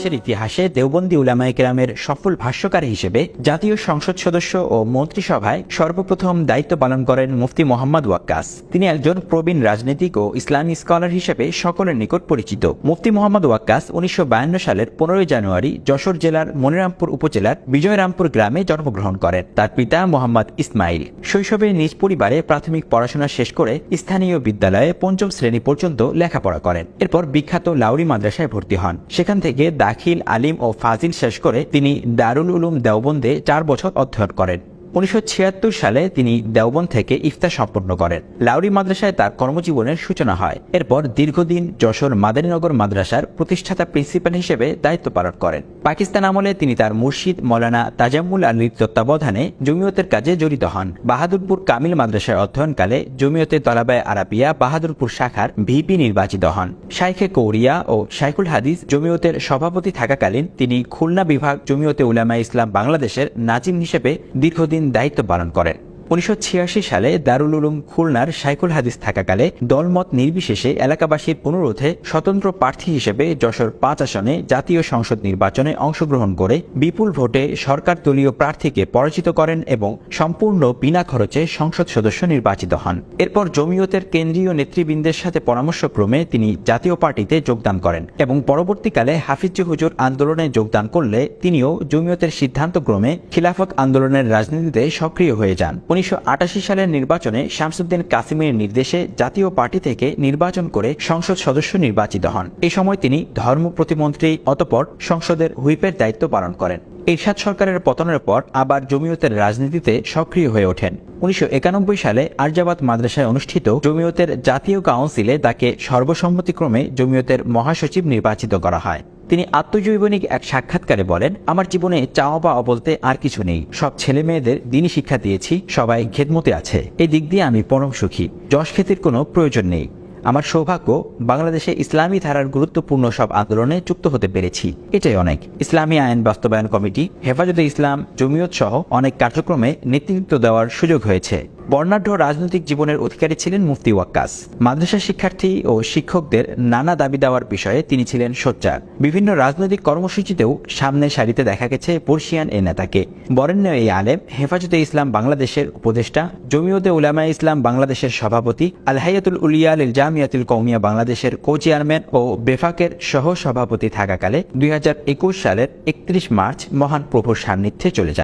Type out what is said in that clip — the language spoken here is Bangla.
বাংলাদেশের ইতিহাসে দেওবন্দি উলামায়ে কেরামের সফল ভাষ্যকার হিসেবে জাতীয় সংসদ সদস্য ও মন্ত্রিসভায় সর্বপ্রথম দায়িত্ব পালন করেন মুফতি মোহাম্মদ ওয়াক্কাস। তিনি একজন প্রবীণ রাজনীতিক ও ইসলামী স্কলার হিসেবে সকলের নিকট পরিচিত। মুফতি মোহাম্মদ ওয়াক্কাস উনিশশো সালের পনেরোই জানুয়ারি যশোর জেলার মনিরামপুর উপজেলার বিজয়রামপুর গ্রামে জন্মগ্রহণ করেন। তার পিতা মোহাম্মদ ইসমাইল। শৈশবে নিজ পরিবারে প্রাথমিক পড়াশোনা শেষ করে স্থানীয় বিদ্যালয়ে পঞ্চম শ্রেণি পর্যন্ত লেখাপড়া করেন। এরপর বিখ্যাত লাউরি মাদ্রাসায় ভর্তি হন। সেখান থেকে দাখিল আলিম ও ফাজিল শেষ করে তিনি দারুল উলুম দেওবন্দে চার বছর অধ্যয়ন করেন। উনিশশো ছিয়াত্তর সালে তিনি দেওবন থেকে ইফতার সম্পন্ন করেন। লাউরি মাদ্রাসায় তার কর্মজীবনের সূচনা হয়। এরপর দীর্ঘদিন যশোর মাদারীনগর মাদ্রাসার প্রতিষ্ঠাতা প্রিন্সিপাল হিসেবে দায়িত্ব পালন করেন। পাকিস্তান আমলে তিনি তার মুর্শিদ মৌলানা তাজামুল আলীর তত্ত্বাবধানে জমিয়তের কাজে জড়িত হন। বাহাদুরপুর কামিল মাদ্রাসায় অধ্যয়নকালে জমিয়তে তলাবায় আরাবিয়া বাহাদুরপুর শাখার ভিপি নির্বাচিত হন। শাইখে কৌরিয়া ও শাইখুল হাদিস জমিয়তের সভাপতি থাকাকালীন তিনি খুলনা বিভাগ জমিয়তে উলামা ইসলাম বাংলাদেশের নাজিম হিসেবে দীর্ঘদিন দায়িত্ব পালন করেন। উনিশশো ছিয়াশি সালে দারুল উলুম খুলনার সাইকুল হাদিস থাকাকালে দলমত নির্বিশেষে এলাকাবাসীর অনুরোধে স্বতন্ত্র প্রার্থী হিসেবে যশোর পাঁচ আসনে জাতীয় সংসদ নির্বাচনে অংশগ্রহণ করে বিপুল ভোটে সরকার দলীয় প্রার্থীকে পরাজিত করেন এবং সম্পূর্ণ বিনা খরচে সংসদ সদস্য নির্বাচিত হন। এরপর জমিয়তের কেন্দ্রীয় নেতৃবৃন্দের সাথে পরামর্শক্রমে তিনি জাতীয় পার্টিতে যোগদান করেন এবং পরবর্তীকালে হাফিজ হুজুর আন্দোলনে যোগদান করলে তিনিও জমিয়তের সিদ্ধান্তক্রমে খিলাফত আন্দোলনের রাজনীতিতে সক্রিয় হয়ে যান। উনিশশো সালের নির্বাচনে শামসুদ্দিন কাসিমের নির্দেশে জাতীয় পার্টি থেকে নির্বাচন করে সংসদ সদস্য নির্বাচিত হন। এ সময় তিনি ধর্ম প্রতিমন্ত্রী অতপর সংসদের হুইপের দায়িত্ব পালন করেন। এরশাদ সরকারের পতনের পর আবার জমিয়তের রাজনীতিতে সক্রিয় হয়ে ওঠেন। উনিশশো একানব্বই সালে আরজাবাদ মাদ্রাসায় অনুষ্ঠিত জমিয়তের জাতীয় কাউন্সিলে তাকে সর্বসম্মতিক্রমে জমিয়তের মহাসচিব নির্বাচিত করা হয়। তিনি আত্মজৈবনিক এক সাক্ষাৎকারে বলেন, আমার জীবনে চাওয়া পাওয়া বলতে আর কিছু নেই। সব ছেলে মেয়েদের দিনই শিক্ষা দিয়েছি, সবাই খেদমতে আছে। এই দিক দিয়ে আমি পরম সুখী। যশ খ্যাতির কোনো প্রয়োজন নেই। আমার সৌভাগ্য, বাংলাদেশে ইসলামী ধারার গুরুত্বপূর্ণ সব আন্দোলনে যুক্ত হতে পেরেছি। এটাই অনেক। ইসলামী আইন বাস্তবায়ন কমিটি, হেফাজতে ইসলাম, জমিয়ত সহ অনেক কার্যক্রমে নেতৃত্ব দেওয়ার সুযোগ হয়েছে। বর্ণাঢ্য রাজনৈতিক জীবনের অধিকারী ছিলেন মুফতি ওয়াক্কাস। মাদ্রাসা শিক্ষার্থী ও শিক্ষকদের নানা দাবি দেওয়ার বিষয়ে তিনি ছিলেন সোচ্চার। বিভিন্ন রাজনৈতিক কর্মসূচিতেও সামনে সারিতে দেখা গেছে পর্শিয়ান এ নেতাকে। বরেণ্য এই আলেম, হেফাজতে ইসলাম বাংলাদেশের উপদেষ্টা, জমিয়তে উলামা ইসলাম বাংলাদেশের সভাপতি, আলহাইয়াতুল উলিয়া লিল জামিয়াতুল কৌমিয়া বাংলাদেশের কো চেয়ারম্যান ও বেফাকের সহ সভাপতি থাকাকালে দুই হাজার একুশ সালের একত্রিশ মার্চ মহান প্রভুর সান্নিধ্যে চলে যান।